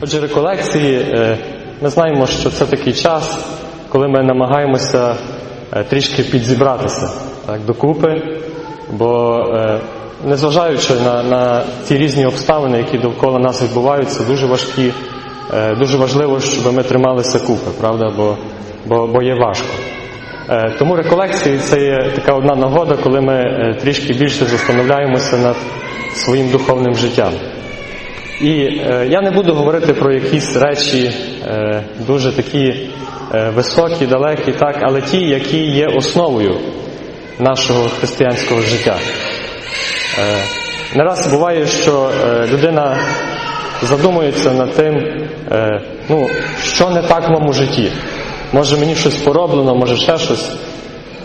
Отже, реколекції, е, ми знаємо, що це такий час, коли ми намагаємося е, трішки підзібратися так, докупи, бо е, незважаючи на, на ті різні обставини, які довкола нас відбуваються, дуже важкі, дуже важливо, щоб ми трималися купи, правда, бо, бо, бо є важко. Тому реколекції це є така одна нагода, коли ми трішки більше застановляємося над своїм духовним життям. І е, я не буду говорити про якісь речі е, дуже такі е, високі, далекі, так, але ті, які є основою нашого християнського життя. Е, не раз буває, що е, людина задумується над тим, е, ну, що не так в моєму житті. Може мені щось пороблено, може ще щось.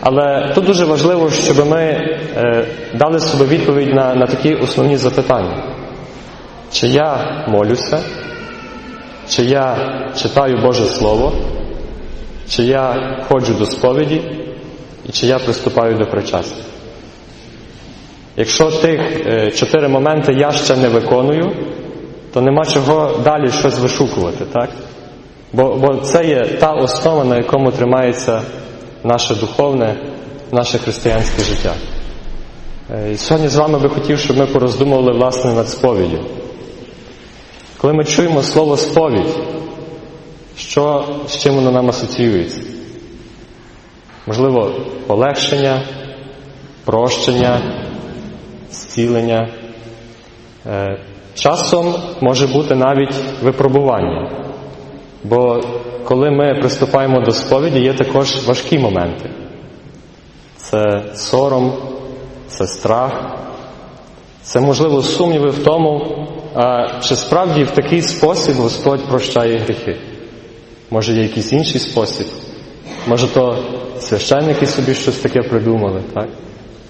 Але тут дуже важливо, щоб ми е, дали собі відповідь на, на такі основні запитання. Чи я молюся, чи я читаю Боже Слово, чи я ходжу до сповіді, і чи я приступаю до причастя. Якщо тих е, чотири моменти я ще не виконую, то нема чого далі щось вишукувати, так? Бо, бо це є та основа, на якому тримається наше духовне, наше християнське життя. Е, І сьогодні з вами би хотів, щоб ми пороздумували власне над сповіддю. Коли ми чуємо слово сповідь, що, з чим воно нам асоціюється? Можливо, полегшення, прощення, зцілення. Е, Часом може бути навіть випробування. Бо коли ми приступаємо до сповіді, є також важкі моменти. Це сором, це страх, це можливо сумніви в тому, чи справді в такий спосіб Господь прощає гріхи. Може є якийсь інший спосіб. Може то священники собі щось таке придумали, так?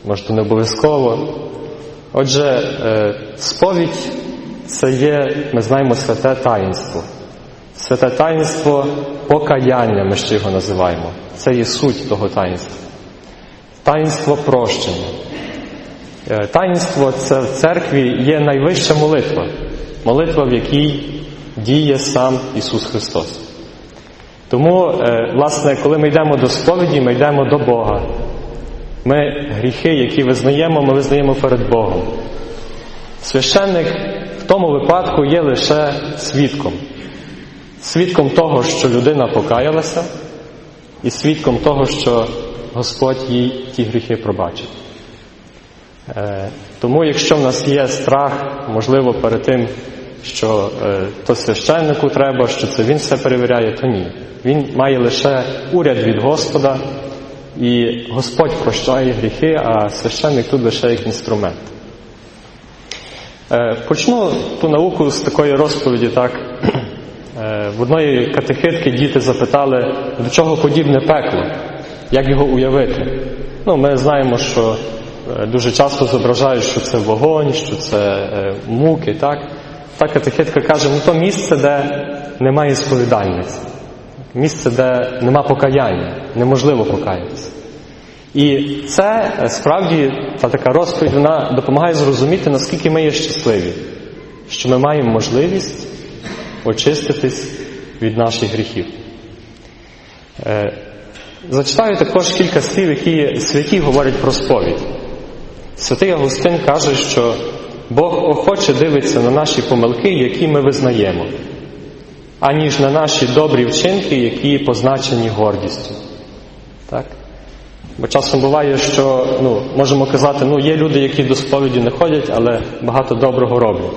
Може то не обов'язково. Отже, е, сповідь це є, ми знаємо, святе таїнство. Святе таїнство покаяння, ми ще його називаємо. Це є суть того таїнства. Таїнство прощення. Е, Таїнство це в церкві є найвища молитва. Молитва, в якій діє сам Ісус Христос. Тому, е, власне, коли ми йдемо до сповіді, ми йдемо до Бога. Ми гріхи, які визнаємо, ми визнаємо перед Богом. Священник в тому випадку є лише свідком. Свідком того, що людина покаялася, і свідком того, що Господь їй ті гріхи пробачить. Е, Тому, якщо в нас є страх, можливо, перед тим, що е, то священнику треба, що це він все перевіряє, то ні. Він має лише уряд від Господа, і Господь прощає гріхи, а священник тут лише як інструмент. Е, Почну ту науку з такої розповіді, так. В одної катехитки діти запитали, до чого подібне пекло, як його уявити. Ну, Ми знаємо, що дуже часто зображають, що це вогонь, що це е, муки. так. Та катехитка каже, ну то місце, де немає сповідальниці, місце, де нема покаяння, неможливо покаятися. І це е, справді та така розповідь вона допомагає зрозуміти, наскільки ми є щасливі, що ми маємо можливість очиститись від наших гріхів. Е, Зачитаю також кілька слів, які святі говорять про сповідь. Святий Августин каже, що Бог охоче дивиться на наші помилки, які ми визнаємо, аніж на наші добрі вчинки, які позначені гордістю. Так? Бо часом буває, що ну, можемо казати, ну є люди, які до сповіді не ходять, але багато доброго роблять.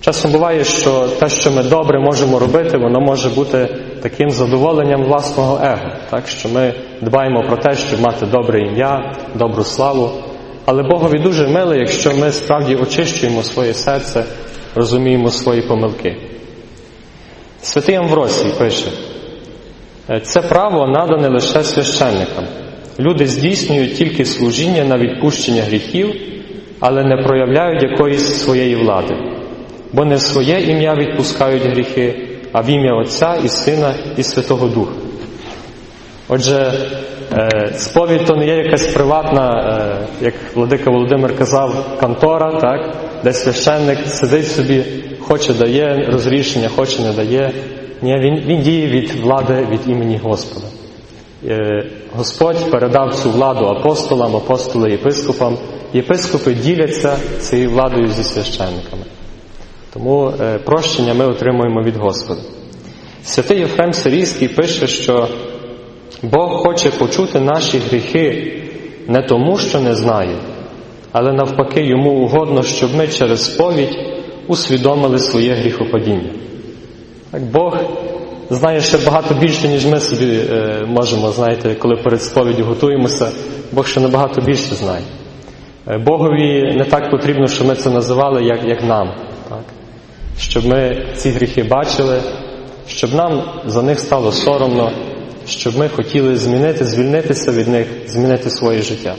Часом буває, що те, що ми добре можемо робити, воно може бути таким задоволенням власного его, так що ми дбаємо про те, щоб мати добре ім'я, добру славу. Але Богові дуже мило, якщо ми справді очищуємо своє серце, розуміємо свої помилки. Святий Амвросій пише, це право надане лише священникам. Люди здійснюють тільки служіння на відпущення гріхів, але не проявляють якоїсь своєї влади, бо не в своє ім'я відпускають гріхи, а в ім'я Отця і Сина і Святого Духа. Отже, е, сповідь то не є якась приватна, е, як владика Володимир казав, контора, так, де священник сидить собі, хоче дає розрішення, хоче не дає. Ні, він, він діє від влади від імені Господа. Е, Господь передав цю владу апостолам, апостоли єпископам. Єпископи діляться цією владою зі священниками. Тому прощення ми отримуємо від Господа. Святий Єфрем Сирійський пише, що Бог хоче почути наші гріхи не тому, що не знає, але навпаки йому угодно, щоб ми через сповідь усвідомили своє гріхопадіння. Так Бог знає ще багато більше, ніж ми собі е, можемо, знаєте, коли перед сповіддю готуємося, Бог ще набагато більше знає. Е, Богові не так потрібно, щоб ми це називали, як, як нам. Так? Щоб ми ці гріхи бачили, щоб нам за них стало соромно, щоб ми хотіли змінити, звільнитися від них, змінити своє життя.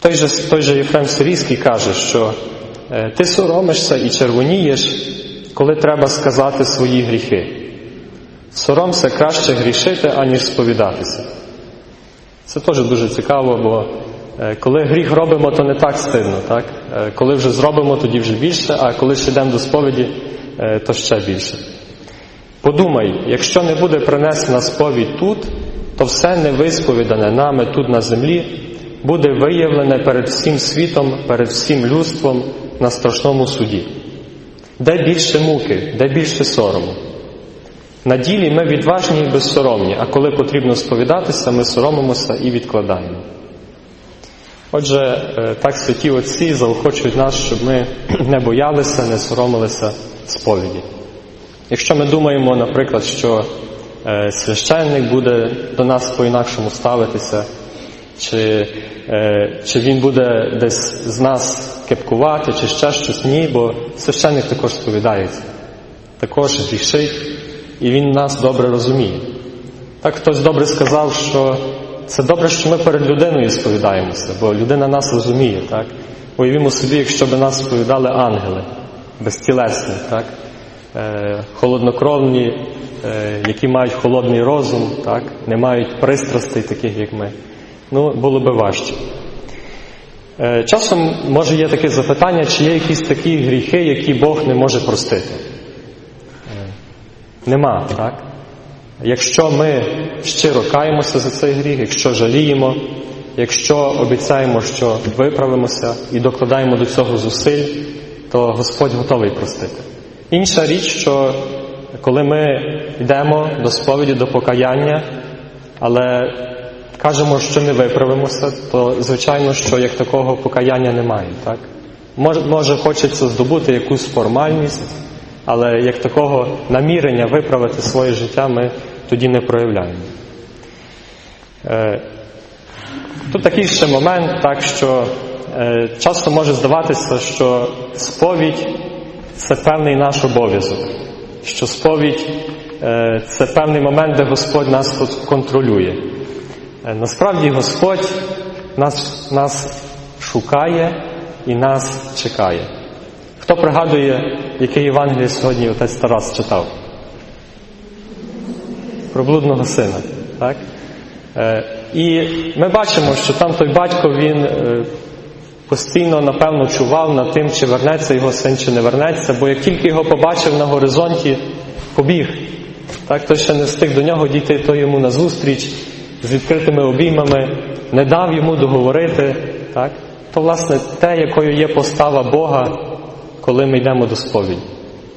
Той же, той же Єфрем Сирійський каже, що е, ти соромишся і червонієш, коли треба сказати свої гріхи. Соромся краще грішити, аніж сповідатися. Це теж дуже цікаво, бо е, коли гріх робимо, то не так стидно. Так? Е, Коли вже зробимо, тоді вже більше, а коли ще йдемо до сповіді, то ще більше. Подумай, якщо не буде принесена сповідь тут, то все невисповідане нами тут на землі буде виявлене перед всім світом, перед всім людством на страшному суді. Де більше муки, де більше сорому? На ділі ми відважні і безсоромні, а коли потрібно сповідатися, ми соромимося і відкладаємо. Отже, е, так святі отці заохочують нас, щоб ми не боялися, не соромилися сповіді. Якщо ми думаємо, наприклад, що е, священник буде до нас по-інакшому ставитися, чи, е, чи він буде десь з нас кепкувати, чи ще щось, ні, бо священник також сповідається, також грішить, і він нас добре розуміє. Так хтось добре сказав, що це добре, що ми перед людиною сповідаємося, бо людина нас розуміє. так? Уявімо собі, якщо б нас сповідали ангели, безтілесні, так? Е, холоднокровні, е, які мають холодний розум, так? не мають пристрастей, таких як ми. Ну, було би важче. Е, часом може є таке запитання, чи є якісь такі гріхи, які Бог не може простити. Нема, так? Якщо ми щиро каємося за цей гріх, якщо жаліємо, якщо обіцяємо, що виправимося і докладаємо до цього зусиль, то Господь готовий простити. Інша річ, що коли ми йдемо до сповіді, до покаяння, але кажемо, що не виправимося, то звичайно, що як такого покаяння немає. Так? Може, хочеться здобути якусь формальність, але як такого намірення виправити своє життя ми тоді не проявляємо. Е, Тут такий ще момент, так що е, часто може здаватися, що сповідь це певний наш обов'язок, що сповідь е, це певний момент, де Господь нас контролює. Е, насправді Господь нас, нас шукає і нас чекає. Хто пригадує, яке Євангеліє сьогодні отець Тарас читав? Про блудного сина. Так? Е, і ми бачимо, що там той батько він постійно, напевно, чував над тим, чи вернеться його син, чи не вернеться, бо як тільки його побачив на горизонті, побіг. Так, той ще не встиг до нього дійти, той йому назустріч з відкритими обіймами, не дав йому договорити. Так? То, власне, те, якою є постава Бога, коли ми йдемо до сповіді.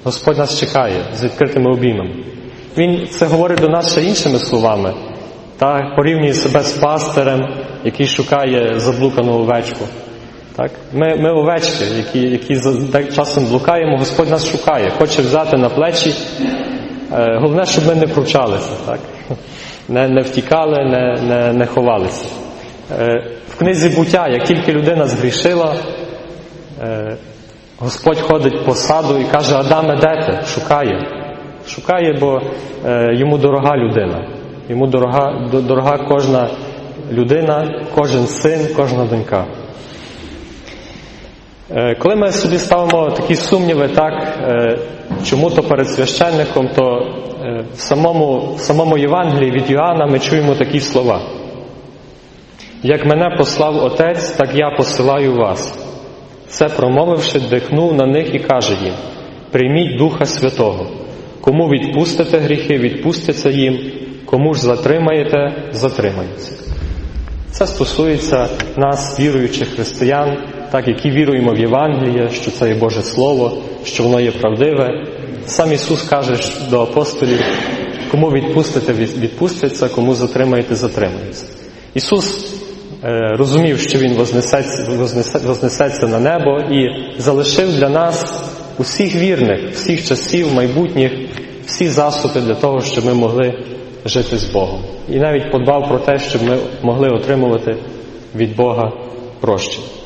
Господь нас чекає з відкритими обіймами. Він це говорить до нас ще іншими словами, та порівнює себе з пастирем, який шукає заблукану овечку. Так? Ми ми овечки, які які часом блукаємо, Господь нас шукає, хоче взяти на плечі. Е, головне, щоб ми не пручалися, так? не не втікали, не не, не ховалися. Е, в книзі буття, як тільки людина згрішила, е, Господь ходить по саду і каже, Адаме, де ти? Шукає. Шукає, бо йому дорога людина. Йому дорога, дорога кожна людина, кожен син, кожна донька. Коли ми собі ставимо такі сумніви, так, чому то перед священником, то е, в самому, в самому Євангелії від Йоанна ми чуємо такі слова. Як мене послав Отець, так я посилаю вас. Це промовивши, дихнув на них і каже їм: Прийміть Духа Святого. Кому відпустите гріхи, відпустяться їм, кому ж затримаєте, затримаються. Це стосується нас, віруючих християн, так які віруємо в Євангеліє, що це є Боже Слово, що воно є правдиве. Сам Ісус каже до апостолів, кому відпустите, відпустяться, кому затримаєте, затримаються. Ісус е, розумів, що Він вознесеться, вознесе, вознесеться на небо і залишив для нас усіх вірних, всіх часів, майбутніх, всі засоби для того, щоб ми могли жити з Богом. І навіть подбав про те, щоб ми могли отримувати від Бога прощення.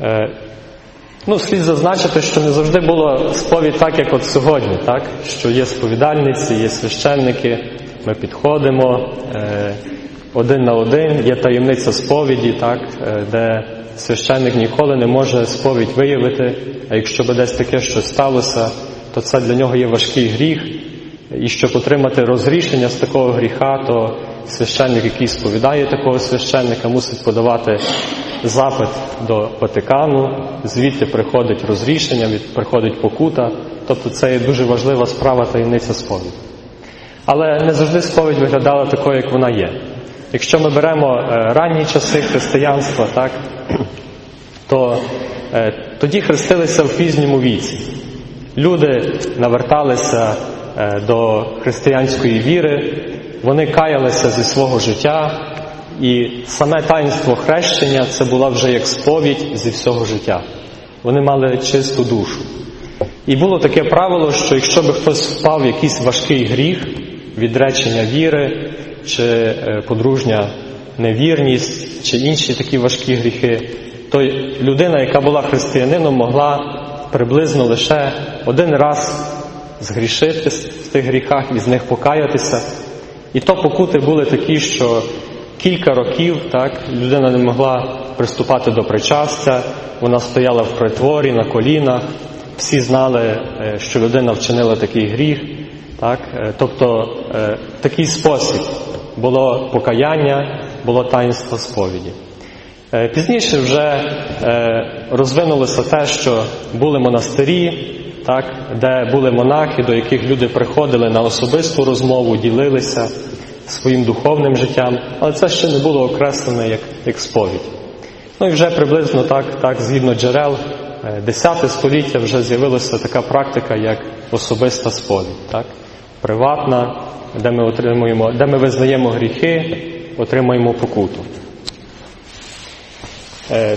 Е, ну, слід зазначити, що не завжди було сповідь так, як от сьогодні, так? що є сповідальниці, є священники, ми підходимо е, один на один, є таємниця сповіді, так? Е, де священник ніколи не може сповідь виявити, а якщо би десь таке щось сталося, то це для нього є важкий гріх. І щоб отримати розрішення з такого гріха, то священник, який сповідає такого священника, мусить подавати запит до Ватикану, звідти приходить розрішення, приходить покута. Тобто це є дуже важлива справа таємниця сповіді. Але не завжди сповідь виглядала такою, як вона є. Якщо ми беремо ранні часи християнства, так, то е, тоді хрестилися в пізньому віці. Люди наверталися е, до християнської віри, вони каялися зі свого життя, і саме таїнство хрещення це була вже як сповідь зі всього життя. Вони мали чисту душу. І було таке правило, що якщо би хтось впав в якийсь важкий гріх, відречення віри, чи е, подружня невірність, чи інші такі важкі гріхи, то людина, яка була християнином, могла приблизно лише один раз згрішити в тих гріхах і з них покаятися. І то покути були такі, що кілька років так, людина не могла приступати до причастя, вона стояла в притворі на колінах, всі знали, що людина вчинила такий гріх. Так? Тобто такий спосіб було покаяння, було таїнство сповіді. Пізніше вже розвинулося те, що були монастирі, так, де були монахи, до яких люди приходили на особисту розмову, ділилися своїм духовним життям, але це ще не було окреслене як, як сповідь. Ну і вже приблизно так, так згідно джерел, 10 століття вже з'явилася така практика, як особиста сповідь, так? приватна, де ми отримуємо, де ми визнаємо гріхи, отримуємо покуту.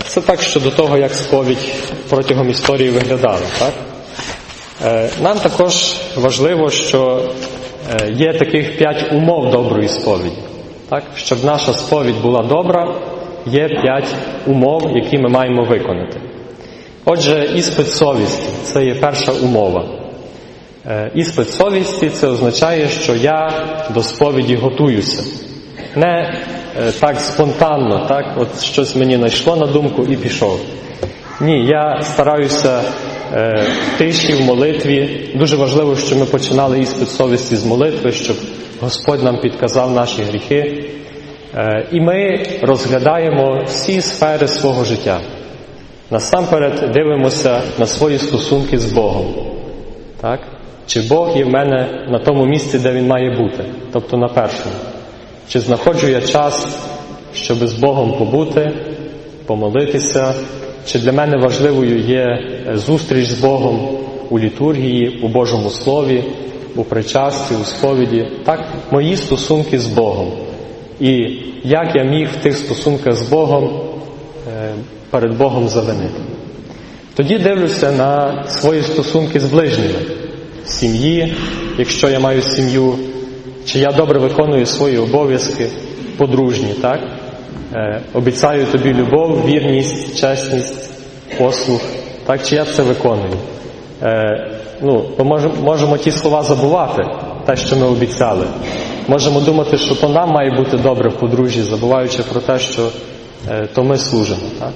Це так щодо того, як сповідь протягом історії виглядала. Так? Нам також важливо, що є таких п'ять умов доброї сповіді. Так? Щоб наша сповідь була добра, є п'ять умов, які ми маємо виконати. Отже, іспит совісті це є перша умова. Іспит совісті це означає, що я до сповіді готуюся. Не так спонтанно, так, от щось мені знайшло на думку і пішов. Ні, я стараюся в тиші, в молитві. Дуже важливо, що ми починали іспит совісті з молитви, щоб Господь нам підказав наші гріхи. І ми розглядаємо всі сфери свого життя. Насамперед дивимося на свої стосунки з Богом. Так? Чи Бог є в мене на тому місці, де Він має бути, тобто на першому. Чи знаходжу я час, щоб з Богом побути, помолитися, чи для мене важливою є зустріч з Богом у літургії, у Божому Слові, у причасті, у сповіді, так, мої стосунки з Богом. І як я міг в тих стосунках з Богом перед Богом завинити. Тоді дивлюся на свої стосунки з ближніми, сім'ї, якщо я маю сім'ю, чи я добре виконую свої обов'язки подружні, так? Е, обіцяю тобі любов, вірність, чесність, послух, так? чи я це виконую. Е, ну, Ми можемо, можемо ті слова забувати, те, що ми обіцяли. Можемо думати, що то нам має бути добре в подружжі, забуваючи про те, що е, то ми служимо. Так?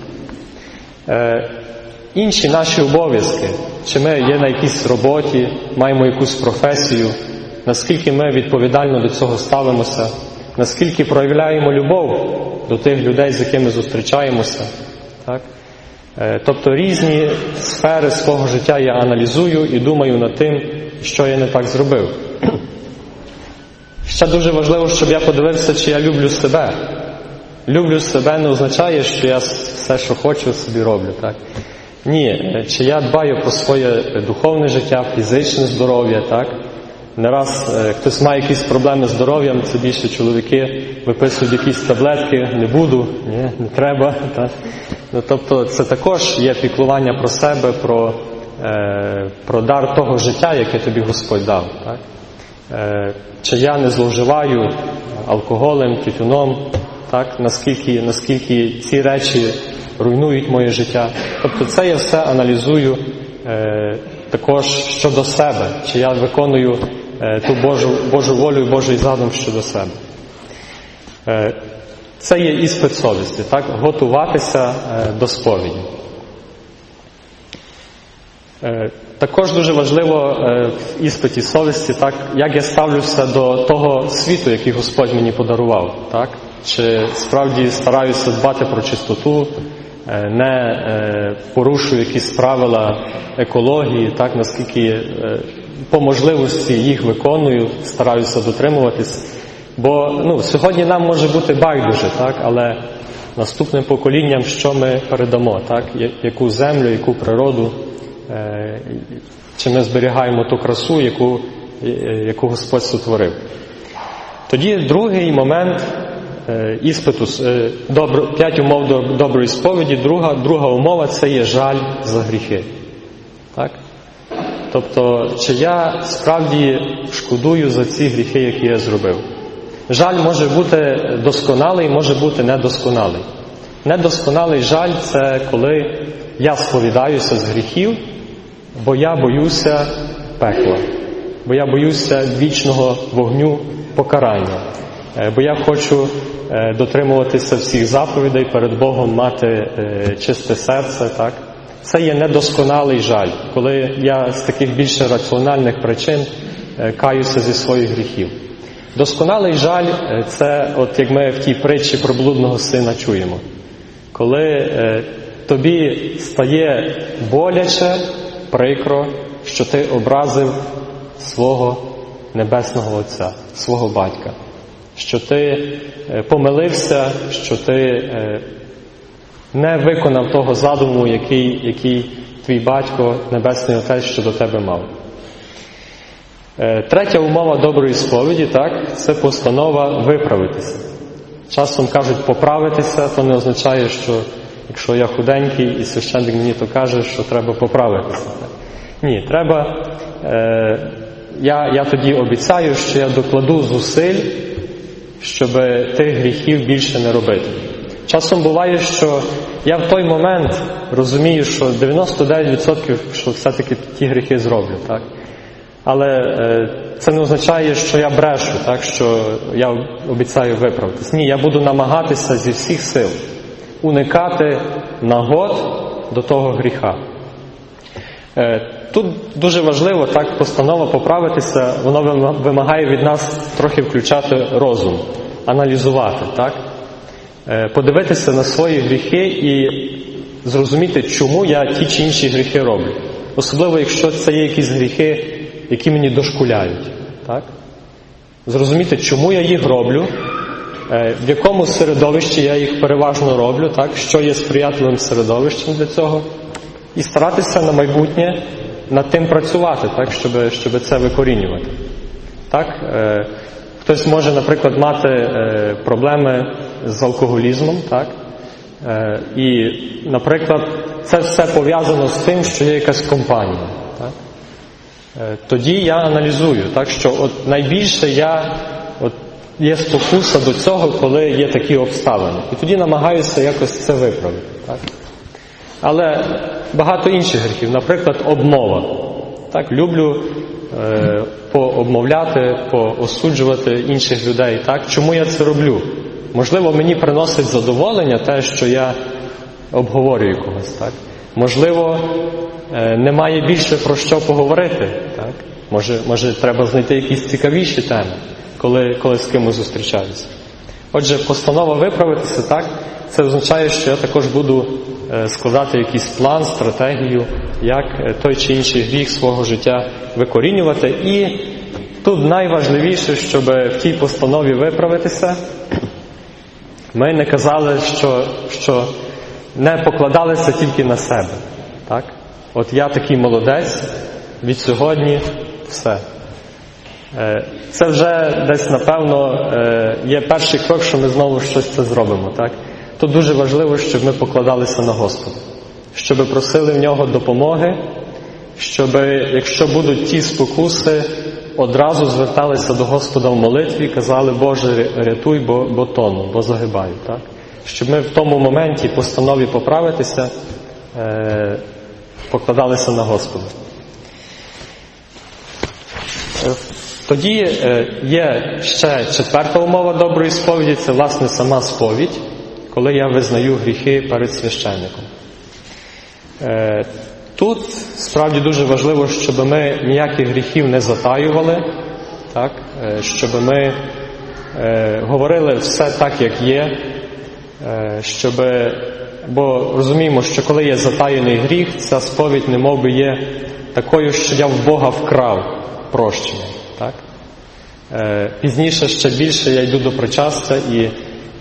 Інші наші обов'язки, чи ми є на якійсь роботі, маємо якусь професію, наскільки ми відповідально до цього ставимося, наскільки проявляємо любов до тих людей, з якими зустрічаємося. Так? Е, Тобто різні сфери свого життя я аналізую і думаю над тим, що я не так зробив. Ще дуже важливо, щоб я подивився, чи я люблю себе. Люблю себе не означає, що я все, що хочу, собі роблю. Так? Ні, е, чи я дбаю про своє духовне життя, фізичне здоров'я, так? Не раз е, хтось має якісь проблеми з здоров'ям, це більше чоловіки виписують якісь таблетки, не буду, ні, не треба. Так? Ну, тобто це також є піклування про себе, про, е, про дар того життя, яке тобі Господь дав. Так? Е, чи я не зловживаю алкоголем, тютюном, так? наскільки, наскільки ці речі руйнують моє життя. Тобто це я все аналізую е, також щодо себе, чи я виконую ту Божу, Божу волю і Божий задум щодо себе. Е, це є іспит совісті, так? готуватися е, до сповіді. Е, Також дуже важливо е, в іспиті совісті, так, як я ставлюся до того світу, який Господь мені подарував. Так? Чи справді стараюся дбати про чистоту, е, не е, порушую якісь правила екології, так, наскільки е, по можливості їх виконую, стараюся дотримуватись. Бо ну, сьогодні нам може бути байдуже, так, але наступним поколінням, що ми передамо, так, яку землю, яку природу, е, чи ми зберігаємо ту красу, яку, е, яку Господь сотворив. Тоді другий момент е, іспиту, п'ять умов доброї сповіді, друга, друга умова це є жаль за гріхи. Тобто, чи я справді шкодую за ці гріхи, які я зробив. Жаль може бути досконалий, може бути недосконалий. Недосконалий жаль це коли я сповідаюся з гріхів, бо я боюся пекла, бо я боюся вічного вогню покарання, Е, бо я хочу е, дотримуватися всіх заповідей перед Богом, мати е, чисте серце. Так? Це є недосконалий жаль, коли я з таких більше раціональних причин е, каюся зі своїх гріхів. Досконалий жаль е, це, от як ми в тій притчі про блудного сина чуємо, коли е, тобі стає боляче, прикро, що ти образив свого небесного Отця, свого батька, що ти помилився, що ти не виконав того задуму, який, який твій батько, Небесний Отець щодо тебе мав. Е, Третя умова доброї сповіді, так, це постанова виправитися. Часом кажуть поправитися, то не означає, що якщо я худенький і священник мені то каже, що треба поправитися. Ні, треба. Е, я, я тоді обіцяю, що я докладу зусиль, щоб тих гріхів більше не робити. Часом буває, що я в той момент розумію, що 99% що все-таки ті гріхи зроблю. Так? Але е, це не означає, що я брешу, так, що я обіцяю виправитись. Ні, я буду намагатися зі всіх сил уникати нагод до того гріха. Е, Тут дуже важливо так постанова поправитися, воно вимагає від нас трохи включати розум, аналізувати, так? Е, подивитися на свої гріхи і зрозуміти, чому я ті чи інші гріхи роблю. Особливо, якщо це є якісь гріхи, які мені дошкуляють. Так? Зрозуміти, чому я їх роблю, е, в якому середовищі я їх переважно роблю, так? що є сприятливим середовищем для цього, і старатися на майбутнє над тим працювати, так? щоб, щоб це викорінювати. Так? Е, Хтось може, наприклад, мати проблеми з алкоголізмом, так? Е, і, наприклад, це все пов'язано з тим, що є якась компанія. Так? Е, тоді я аналізую, так, що от найбільше я от, є спокуса до цього, коли є такі обставини. І тоді намагаюся якось це виправити. Так? Але багато інших гріхів, наприклад, обмова. Так, люблю е, пообмовляти, поосуджувати інших людей. Так? Чому я це роблю? Можливо, мені приносить задоволення те, що я обговорюю когось. Так? Можливо, е, немає більше про що поговорити. Так? Може, може треба знайти якісь цікавіші теми, коли, коли з кимось зустрічаюся. Отже, постанова виправитися так, це означає, що я також буду е, складати якийсь план, стратегію, як е, той чи інший гріх свого життя викорінювати. І тут найважливіше, щоб в тій постанові виправитися, ми не казали, що, що не покладалися тільки на себе. Так? От я такий молодець, від сьогодні все. Е, Це вже десь, напевно, е, є перший крок, що ми знову щось це зробимо. Так? Тут дуже важливо, щоб ми покладалися на Господа, щоб просили в нього допомоги, щоб, якщо будуть ті спокуси, одразу зверталися до Господа в молитві і казали, Боже, рятуй, бо, бо тону, бо загибаю. Так? Щоб ми в тому моменті постанові поправитися, е, покладалися на Господа. Е, Тоді е, є ще четверта умова доброї сповіді, це власне сама сповідь, коли я визнаю гріхи перед священником. Тут справді дуже важливо, щоб ми ніяких гріхів не затаювали, так? е, щоб ми е, говорили все так, як є, е, щоб, бо розуміємо, що коли є затаєний гріх, ця сповідь не би є такою, що я в Бога вкрав прощення. Так? Е, Пізніше ще більше я йду до причастя і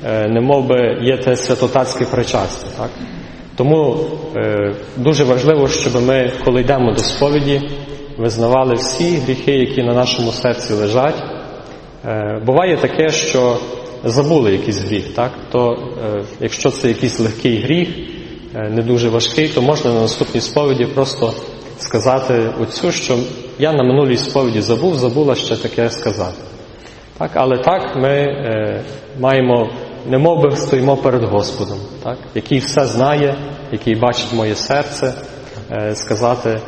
е, не би є те святотатське причастя. Так? Тому е, дуже важливо, щоб ми, коли йдемо до сповіді, визнавали всі гріхи, які на нашому серці лежать. Е, буває таке, що забули якийсь гріх, так? то е, якщо це якийсь легкий гріх, е, не дуже важкий, то можна на наступній сповіді просто сказати оцю, що я на минулій сповіді забув, забула ще таке сказати. Так, але так ми е, маємо, не мов би стоїмо перед Господом, так, який все знає, який бачить моє серце, е, сказати,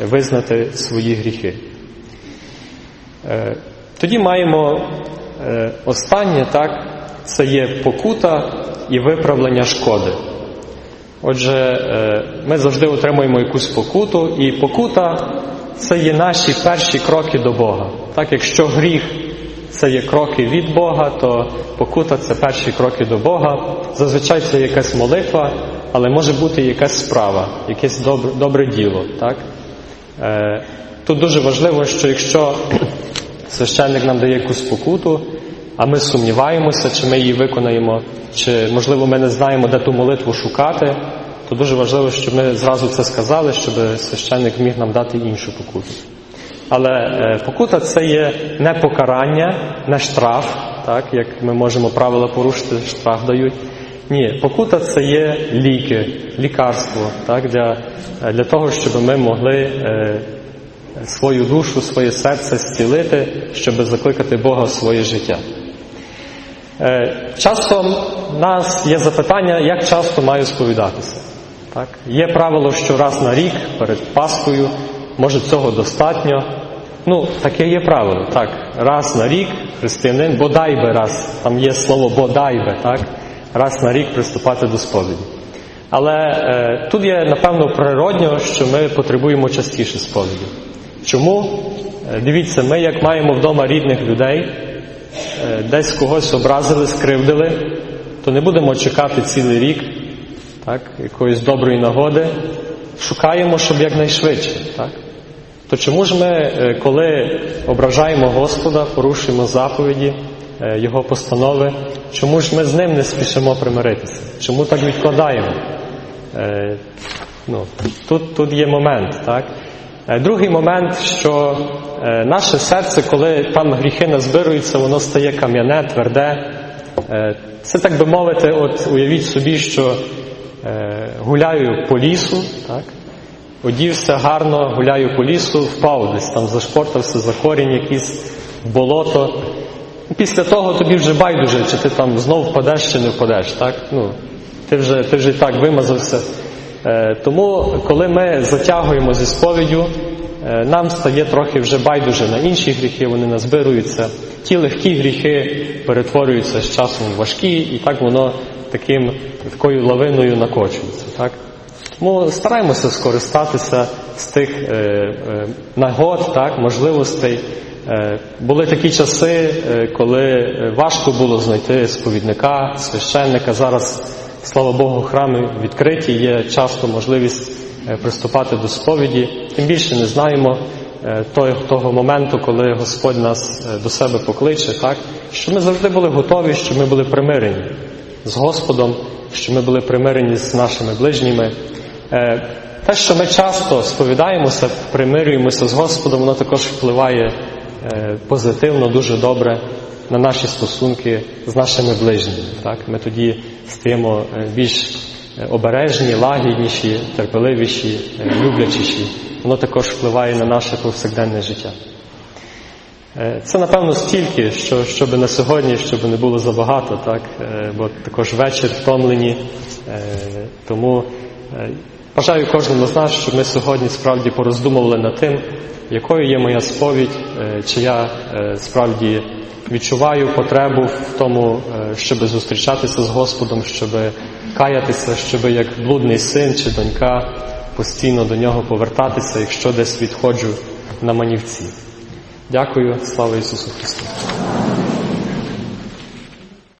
визнати свої гріхи. Е, тоді маємо е, останнє, так, це є покута і виправлення шкоди. Отже, ми завжди отримуємо якусь покуту, і покута це є наші перші кроки до Бога. Так, якщо гріх це є кроки від Бога, то покута це перші кроки до Бога. Зазвичай це якась молитва, але може бути якась справа, якесь добре, добре діло. Так? Е, Тут дуже важливо, що якщо священник нам дає якусь покуту, а ми сумніваємося, чи ми її виконаємо, чи, можливо, ми не знаємо, де ту молитву шукати, то дуже важливо, щоб ми зразу це сказали, щоб священник міг нам дати іншу покуту. Але е, покута це є не покарання, не штраф, так, як ми можемо правила порушити, штраф дають. Ні, покута це є ліки, лікарство так, для, для того, щоб ми могли е, свою душу, своє серце зцілити, щоб закликати Бога в своє життя. Е, Часто в нас є запитання, як часто маю сповідатися. Так? Є правило, що раз на рік перед Паскою, може цього достатньо. Ну, таке є правило, так. Раз на рік християнин, бодай би раз, там є слово бодай би, так, раз на рік приступати до сповіді. Але е, тут є, напевно, природньо, що ми потребуємо частіше сповіді. Чому? Е, дивіться, ми як маємо вдома рідних людей, е, десь когось образили, скривдили, то не будемо чекати цілий рік так, якоїсь доброї нагоди. Шукаємо, щоб якнайшвидше. Так? То чому ж ми, е, коли ображаємо Господа, порушуємо заповіді, е, Його постанови, чому ж ми з ним не спішимо примиритися? Чому так відкладаємо? Е, ну, Тут тут є момент. так? Другий момент, що наше серце, коли там гріхи назбируються, воно стає кам'яне, тверде. Це, так би мовити, от уявіть собі, що гуляю по лісу, так? Одівся гарно, гуляю по лісу, впав десь там, зашпортався за корінь якийсь болото. Після того тобі вже байдуже, чи ти там знов впадеш, чи не впадеш. так? Ну, Ти вже ти вже і так вимазався. Е, Тому, коли ми затягуємо зі сповіддю, е, нам стає трохи вже байдуже на інші гріхи, вони назбируються. Ті легкі гріхи перетворюються з часом в важкі, і так воно таким, такою лавиною накочується. Так? Тому стараємося скористатися з тих е, е, нагод, так, можливостей. Е, були такі часи, е, коли е, важко було знайти сповідника, священника. Зараз, слава Богу, храми відкриті, є часто можливість е, приступати до сповіді. Тим більше не знаємо е, того, того моменту, коли Господь нас е, до себе покличе, так, що ми завжди були готові, що ми були примирені з Господом, що ми були примирені з нашими ближніми. Е, Те, що ми часто сповідаємося, примирюємося з Господом, воно також впливає е, позитивно, дуже добре на наші стосунки з нашими ближніми. Так? Ми тоді стаємо е, більш обережні, лагідніші, терпеливіші, люблячіші. Воно також впливає на наше повсякденне життя. Це напевно стільки, що щоб на сьогодні, щоб не було забагато, так бо також вечір втомлені. Тому бажаю кожному з нас, щоб ми сьогодні справді пороздумували над тим, якою є моя сповідь, е, чи я е, справді відчуваю потребу в тому, е, щоб зустрічатися з Господом, щоб каятися, щоб як блудний син чи донька постійно до нього повертатися, якщо десь відходжу на манівці. Дякую, слава Ісусу Христу.